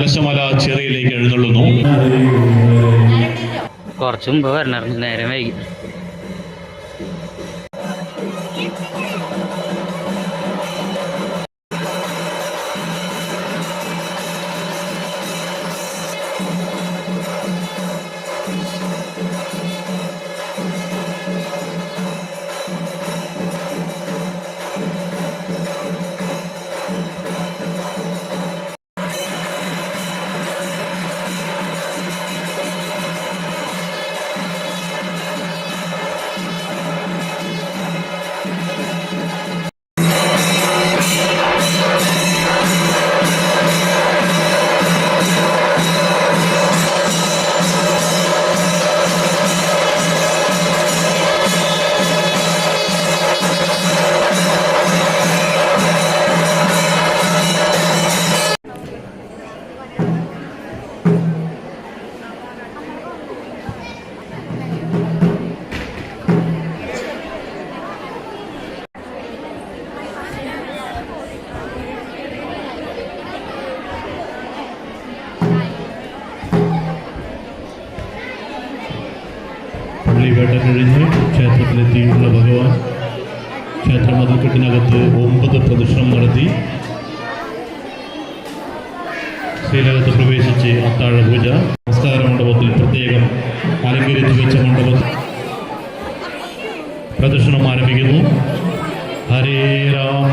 കലശമല ചെറിയിലേക്ക് എഴുന്നള്ളുന്നു. കുറച്ചും മുമ്പ് നേരം വൈകി. പള്ളിവേട്ട കഴിഞ്ഞ് ക്ഷേത്രത്തിലെത്തിയിട്ടുള്ള ഭഗവാൻ ക്ഷേത്രമതിൽക്കെട്ടിനകത്ത് ഒമ്പത് പ്രദക്ഷിണം നടത്തി ശ്രീലകത്ത് പ്രവേശിച്ച് അത്താഴ പൂജ നമസ്കാര മണ്ഡപത്തിൽ പ്രത്യേകം അലങ്കരിച്ചു വെച്ച മണ്ഡപത്തിൽ പ്രദക്ഷിണം ആരംഭിക്കുന്നു. ഹരേ രാമ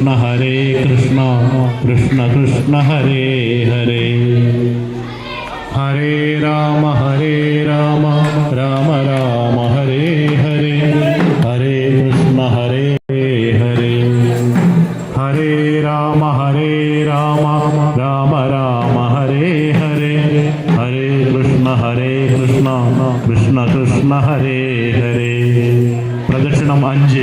कृष्ण हरे कृष्ण कृष्ण कृष्ण हरे हरे। हरे राम हरे राम राम राम, हरे हरे। हरे कृष्ण, हरे हरे। हरे राम हरे राम राम राम, हरे हरे। हरे कृष्ण हरे कृष्ण कृष्ण कृष्ण, हरे हरे। प्रदक्षिणम अंजे।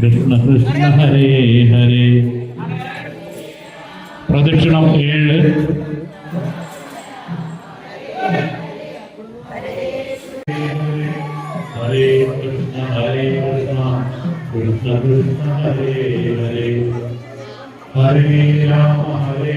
கிருஷ்ண கிருஷ்ண ஹரே ஹரே பிரதட்சிணம் ஏழு ஹரே கிருஷ்ண ஹரே கிருஷ்ணா கிருஷ்ண கிருஷ்ண ஹரே ஹரே ஹரே ராம ஹரே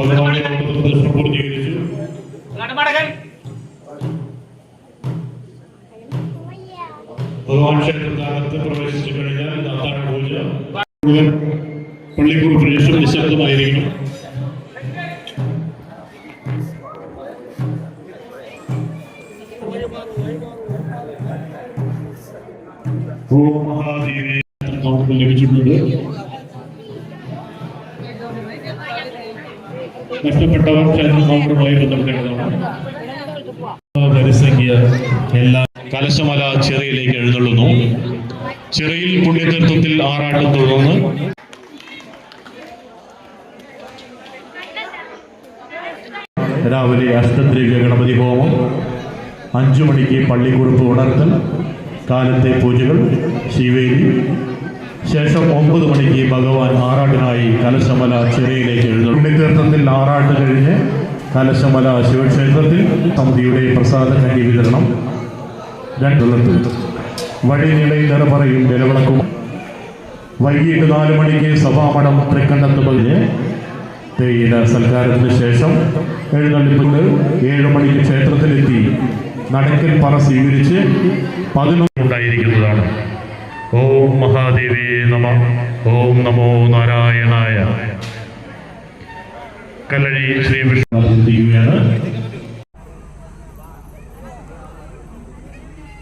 പതിനാല് പ്രദർശനം പൂർത്തീകരിച്ചു ഭഗവാൻ ക്ഷേത്രത്തിനകത്ത് പ്രവേശിച്ചു കഴിഞ്ഞാൽ ഇത് പൂജ മുഴുവൻ പള്ളിക്കൂർ പ്രദേശം നിശബ്ദമായിരിക്കണം ഓം മഹാദേവി കൗണ്ടർ ലഭിച്ചിട്ടുണ്ട് നഷ്ടപ്പെട്ടവർ ക്ഷേത്ര കൗണ്ടറുമായി എല്ലാ കലശമല ചിറയിലേക്ക് എഴുന്നള്ളുന്നു. ചിറയിൽ പുണ്യതീർത്ഥത്തിൽ ആറാട്ടം തുടർന്ന് രാവിലെ അഷ്ടദ്രവ്യ ഗണപതി ഹോമം അഞ്ചു മണിക്ക് പള്ളിക്കുറിപ്പ് ഉണർത്തൽ കാലത്തെ പൂജകൾ ശിവേലി ശേഷം ഒമ്പത് മണിക്ക് ഭഗവാൻ ആറാട്ടിനായി കലശമല ചിറയിലേക്ക് എഴുതും പുണ്യതീർത്ഥത്തിൽ ആറാട്ട് കഴിഞ്ഞ് കലശമല ശിവക്ഷേത്രത്തിൽ സമിതിയുടെ പ്രസാദ കഞ്ഞി വിതരണം. രണ്ടുള്ളത് വഴിനിലയിൽ നിറപറയും നിലവിളക്കും വൈകിട്ട് നാല് മണിക്ക് സഭാമഠം തൃക്കണ്ണത്ത് പതിഞ്ഞ് തേയില സൽക്കാരത്തിന് ശേഷം എഴുന്നള്ളിപ്പുണ്ട്. ഏഴ് മണിക്ക് ക്ഷേത്രത്തിലെത്തി. നടക്കൽ പറ സ്വീകരിച്ച് പതിനൊന്ന് ഉണ്ടായിരിക്കുന്നതാണ്. ഓം മഹാദേവിയെ നമ. ഓം നമോ നാരായണായ. കല്ലഴി ശ്രീ വിഷ്ണു